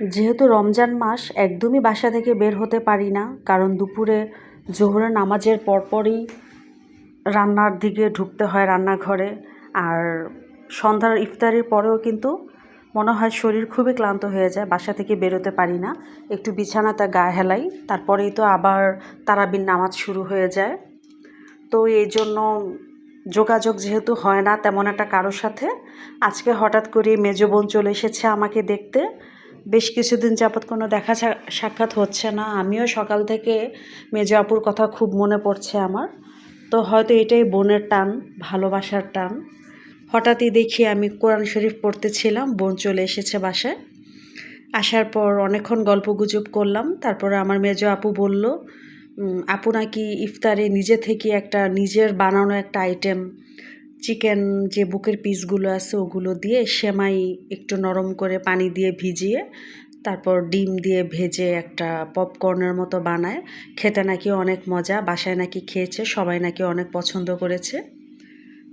যেহেতু রমজান মাস, একদমই বাসা থেকে বের হতে পারি না, কারণ দুপুরে জোহরের নামাজের পরপরই রান্নার দিকে ঢুকতে হয় রান্নাঘরে। আর সন্ধ্যার ইফতারির পরেও কিন্তু মনে হয় শরীর খুবই ক্লান্ত হয়ে যায়, বাসা থেকে বেরোতে পারি না। একটু বিছানাতে গা হেলাই, তারপরেই তো আবার তারাবির নামাজ শুরু হয়ে যায়। তো এই জন্য যোগাযোগ যেহেতু হয় না তেমন একটা কারোর সাথে, আজকে হঠাৎ করে মেজো বোন চলে এসেছে আমাকে দেখতে। বেশ কিছুদিন যাবৎ কোনো দেখা সাক্ষাৎ হচ্ছে না। আমিও সকাল থেকে মেজো আপুর কথা খুব মনে পড়ছে আমার। তো হয়তো এটাই বোনের টান, ভালোবাসার টান। হঠাৎই দেখি আমি কোরআন শরীফ পড়তেছিলাম, বোন চলে এসেছে বাসায়। আসার পর অনেকক্ষণ গল্প গুজব করলাম, তারপরে আমার মেজো আপু বলল আপু নাকি ইফতারে নিজে থেকে একটা, নিজের বানানো একটা আইটেম চিকেন যে বুকের পিসগুলো আছে ওগুলো দিয়ে সেমাই একটু নরম করে পানি দিয়ে ভিজিয়ে তারপর ডিম দিয়ে ভেজে একটা পপকর্নের মতো বানায়। খেতে নাকি অনেক মজা, বাসায় নাকি খেয়েছে, সবাই নাকি অনেক পছন্দ করেছে।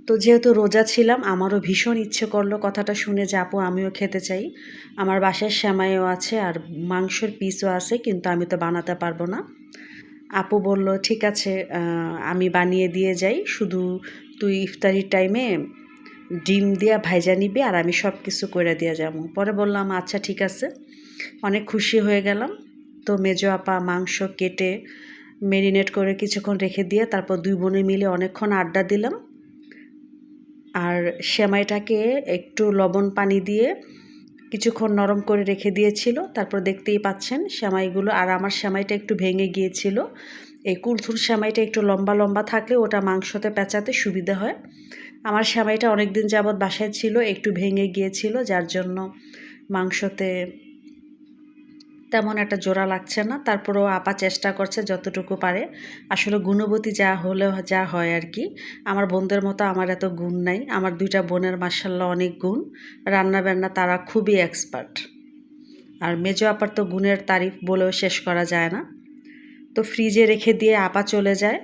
তো যেহেতু রোজা ছিলাম, আমারও ভীষণ ইচ্ছে করল কথাটা শুনে যে, আপু, আমিও খেতে চাই। আমার বাসায় সেমাইও আছে আর মাংসের পিসও আছে, কিন্তু আমি তো বানাতে পারব না। আপু বলল, ঠিক আছে আমি বানিয়ে দিয়ে যাই। শুধু তুই ইফতারির টাইমে ডিম দিয়া ভাইজা নিবি আর আমি সব কিছু করে দিয়ে যাব। পরে বললাম আচ্ছা ঠিক আছে। অনেক খুশি হয়ে গেলাম। তো মেজো আপা মাংস কেটে মেরিনেট করে কিছুক্ষণ রেখে দিয়ে তারপর দুই বোনে মিলে অনেকক্ষণ আড্ডা দিলাম। আর সেমাইটাকে একটু লবণ পানি দিয়ে কিছুক্ষণ নরম করে রেখে দিয়েছিল। তারপর দেখতেই পাচ্ছেন সেমাইগুলো আর আমার সেমাইটা একটু ভেঙে গিয়েছিল। এই কুলথুর সেমাইটা একটু লম্বা লম্বা থাকলে ওটা মাংসতে পেঁচাতে সুবিধা হয়। আমার সেমাইটা অনেক দিন যাবৎ বাসায় ছিল, একটু ভেঙে গিয়েছিল, যার জন্য মাংসতে তেমন একটা জোড়া লাগছে না। তারপরেও আপা চেষ্টা করছে যতটুকু পারে। আসলে গুণবতী যা হলে যা হয় আর কি। আমার বোনদের মতো আমার এত গুণ নাই। আমার দুইটা বোনের মার্শাল্লাহ অনেক গুণ। রান্না বান্না তারা খুবই এক্সপার্ট আর মেজো আপার তো গুণের তারিফ বলেও শেষ করা যায় না। তো ফ্রিজে রেখে দিয়ে আপা চলে যায়।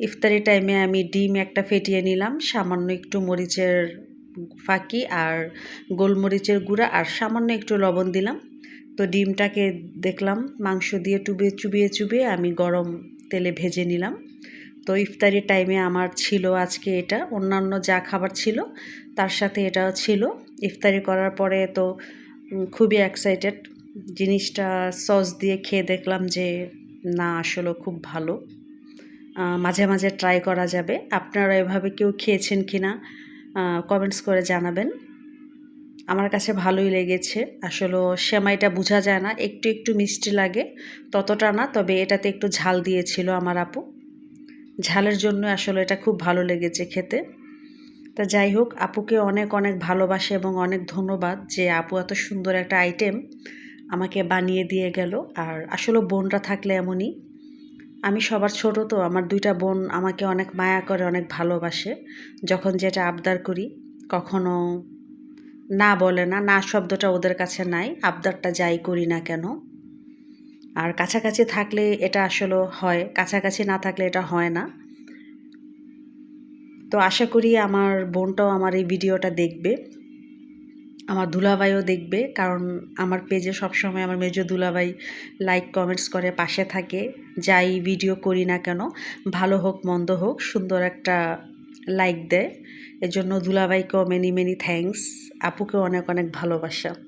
ইফতারি টাইমে আমি ডিম একটা ফেটিয়ে নিলাম, সামান্য একটু মরিচের ফাঁকি আর গোলমরিচের গুঁড়া আর সামান্য একটু লবণ দিলাম। তো ডিমটাকে দেখলাম, মাংস দিয়ে টুবিয়ে চুবিয়ে চুবিয়ে আমি গরম তেলে ভেজে নিলাম। তো ইফতারি টাইমে আমার ছিল আজকে এটা, অন্যান্য যা খাবার ছিল তার সাথে এটাও ছিল। ইফতারি করার পরে তো খুবই এক্সাইটেড জিনিসটা সস দিয়ে খেয়ে দেখলাম যে, না, আসলে খুব ভালো। মাঝে মাঝে ট্রাই করা যাবে। আপনারা এভাবে কেউ খেয়েছেন কি না কমেন্টস করে জানাবেন। আমার কাছে ভালোই লেগেছে। আসলে সেমাইটা বোঝা যায় না, একটু একটু মিষ্টি লাগে, ততটা না, তবে এটাতে একটু ঝাল দিয়েছিল আমার আপু। ঝালের জন্য আসলে এটা খুব ভালো লেগেছে খেতে। তা যাই হোক, আপুকে অনেক অনেক ভালোবাসে এবং অনেক ধন্যবাদ যে আপু এত সুন্দর একটা আইটেম আমাকে বানিয়ে দিয়ে গেল। আর আসলে বোনরা থাকলে এমনই। আমি সবার ছোট তো, আমার দুইটা বোন আমাকে অনেক মায়া করে, অনেক ভালোবাসে। যখন যেটা আবদার করি, কখনো না বলে না না শব্দটা ওদের কাছে নাই, আবদারটা যাই করি না কেন? আর কাছাকাছি থাকলে এটা আসলে হয়, কাছাকাছি না থাকলে এটা হয় না। তো আশা করি আমার বোনটাও আমার এই ভিডিওটা দেখবে, আমার দুলাভাইও দেখবে, কারণ আমার পেজে সবসময় আমার মেজো দুলাভাই লাইক কমেন্টস করে, পাশে থাকে, যাই ভিডিও করি না কেন, ভালো হোক, মন্দ হোক, সুন্দর একটা লাইক দেয়। এজন্য দুলাভাইকেও মেনি মেনি থ্যাংকস আপুকেও অনেক অনেক ভালোবাসা।